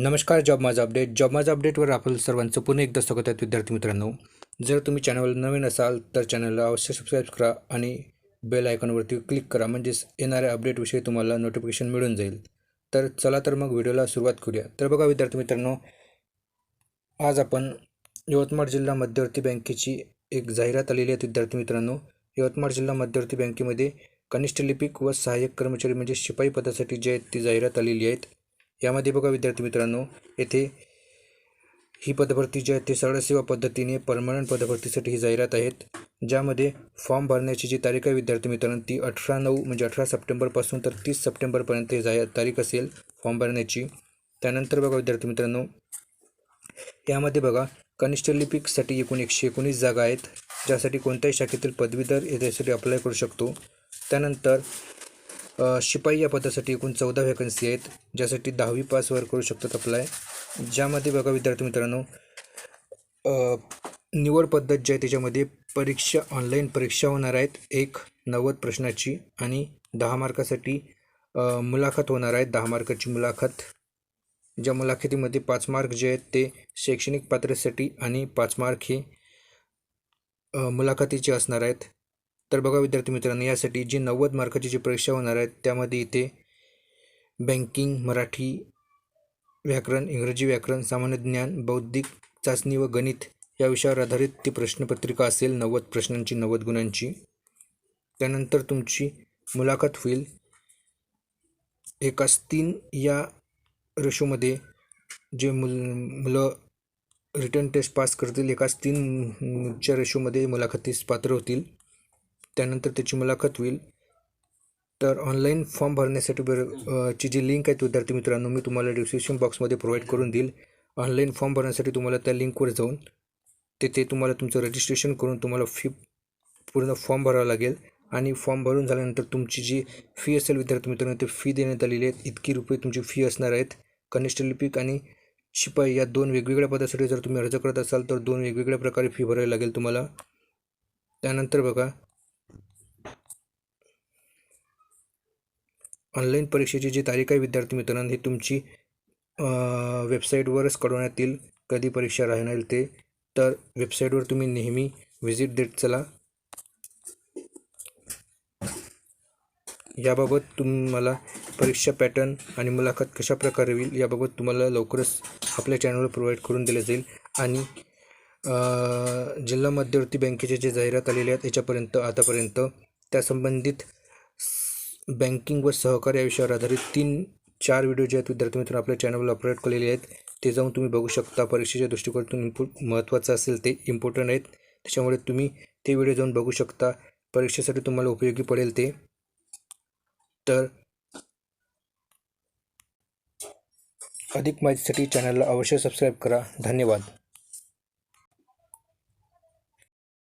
नमस्कार जॉब माझा update. Job माझा अपडेटवर आपलं सर्वांचं पुन्हा एकदा स्वागत आहे विद्यार्थी मित्रांनो. जर तुम्ही चॅनल नवीन असाल तर चॅनलला अवश्य सबस्क्राईब करा आणि बेल आयकॉनवरती क्लिक करा. म्हणजेच येणाऱ्या अपडेटविषयी तुम्हाला नोटिफिकेशन मिळून जाईल. तर चला तर मग व्हिडिओला सुरुवात करूया. तर बघा विद्यार्थी मित्रांनो आज आपण यवतमाळ जिल्हा मध्यवर्ती बँकेची एक जाहिरात आलेली आहे विद्यार्थी मित्रांनो. यवतमाळ जिल्हा मध्यवर्ती बँकेमध्ये कनिष्ठ लिपिक व सहाय्यक कर्मचारी म्हणजे शिपाई पदासाठी जे आहेत ती जाहिरात आलेली आहेत. यामध्ये बघा विद्यार्थी मित्रांनो येथे ही पदभरती जी आहे ती सरळ सेवा पद्धतीने परमनंट पदभरतीसाठी ही जाहिरात आहेत ज्यामध्ये फॉर्म भरण्याची जी तारीख आहे विद्यार्थी मित्रांनो ती अठरा नऊ म्हणजे अठरा सप्टेंबरपासून तर तीस सप्टेंबरपर्यंत ही जाहिर तारीख असेल फॉर्म भरण्याची. त्यानंतर बघा विद्यार्थी मित्रांनो यामध्ये बघा कनिष्ठ लिपिकसाठी एकूण एकशे एकोणीस जागा आहेत ज्यासाठी कोणत्याही शाखेतील पदवीधर याच्यासाठी अप्लाय करू शकतो. त्यानंतर शिपाई या पदासाठी एकूण चौदा व्हॅकन्सी आहेत ज्यासाठी दहावी पासवर करू शकतात अप्लाय ज्यामध्ये बघा विद्यार्थी मित्रांनो निवड पद्धत जी आहे त्याच्यामध्ये परीक्षा ऑनलाईन परीक्षा होणार आहेत एक नव्वद प्रश्नाची आणि दहा मार्कासाठी मुलाखत होणार आहे दहा मार्काची मुलाखत. ज्या मुलाखतीमध्ये पाच मार्क जे आहेत ते शैक्षणिक पात्रतेसाठी आणि पाच मार्क हे मुलाखतीचे असणार आहेत. तर बघा विद्यार्थी मित्रांनो यासाठी जी नव्वद मार्काची जी परीक्षा होणार आहेत त्यामध्ये इथे बँकिंग मराठी व्याकरण इंग्रजी व्याकरण सामान्य ज्ञान बौद्धिक चाचणी व गणित या विषयावर आधारित ती प्रश्नपत्रिका असेल नव्वद प्रश्नांची नव्वद गुणांची. त्यानंतर तुमची मुलाखत होईल. एकाच तीन या रेशोमध्ये जे मुल मुलं रिटर्न टेस्ट पास करतील एकाच तीनच्या रेशोमध्ये मुलाखतीस पात्र होतील. त्यानंतर त्याची मुलाखत होईल. तर ऑनलाईन फॉर्म भरण्यासाठी बर ची जी लिंक आहे विद्यार्थी मित्रांनो मी तुम्हाला डिस्क्रिप्शन बॉक्समध्ये प्रोव्हाइड करून देईल. ऑनलाईन फॉर्म भरण्यासाठी तुम्हाला त्या लिंकवर जाऊन तिथे तुम्हाला तुमचं रजिस्ट्रेशन करून तुम्हाला फी पूर्ण फॉर्म भरावा लागेल. आणि फॉर्म भरून झाल्यानंतर तुमची जी फी असेल विद्यार्थी मित्रांनो ते फी देण्यात आलेली आहेत. इतकी रुपये तुमची फी असणार आहेत. कनिष्ठ लिपिक आणि शिपाई या दोन वेगवेगळ्या पदासाठी जर तुम्ही अर्ज करत असाल तर दोन वेगवेगळ्या प्रकारे फी भरावी लागेल तुम्हाला. त्यानंतर बघा ऑनलाईन परीक्षेची जी तारीख आहे विद्यार्थी मित्रांनो ही तुमची वेबसाईटवरच कळवण्यात येईल कधी परीक्षा राहणार ते. तर वेबसाईटवर तुम्ही नेहमी व्हिजिट देत चला. याबाबत तुम्हाला परीक्षा पॅटर्न आणि मुलाखत कशा प्रकारे होईल याबाबत तुम्हाला लवकरच आपल्या चॅनलवर प्रोव्हाइड करून दिले जाईल. आणि जिल्हा मध्यवर्ती बँकेचे जे जाहिरात आलेले आहेत याच्यापर्यंत आतापर्यंत त्या संबंधित बँकिंग व सहकार्य या विषयावर आधारित तीन चार व्हिडिओ जे आहेत विद्यार्थी मित्रांनो आपल्या चॅनलवर अपलोड केलेले आहेत. ते जाऊन तुम्ही बघू शकता. परीक्षेच्या दृष्टिकोनातून इम्पोर्ट महत्त्वाचं असेल ते इम्पॉर्टंट आहेत. त्याच्यामुळे तुम्ही ते व्हिडिओ जाऊन बघू शकता. परीक्षेसाठी तुम्हाला उपयोगी पडेल ते. तर अधिक माहितीसाठी चॅनलला अवश्य सबस्क्राईब करा. धन्यवाद.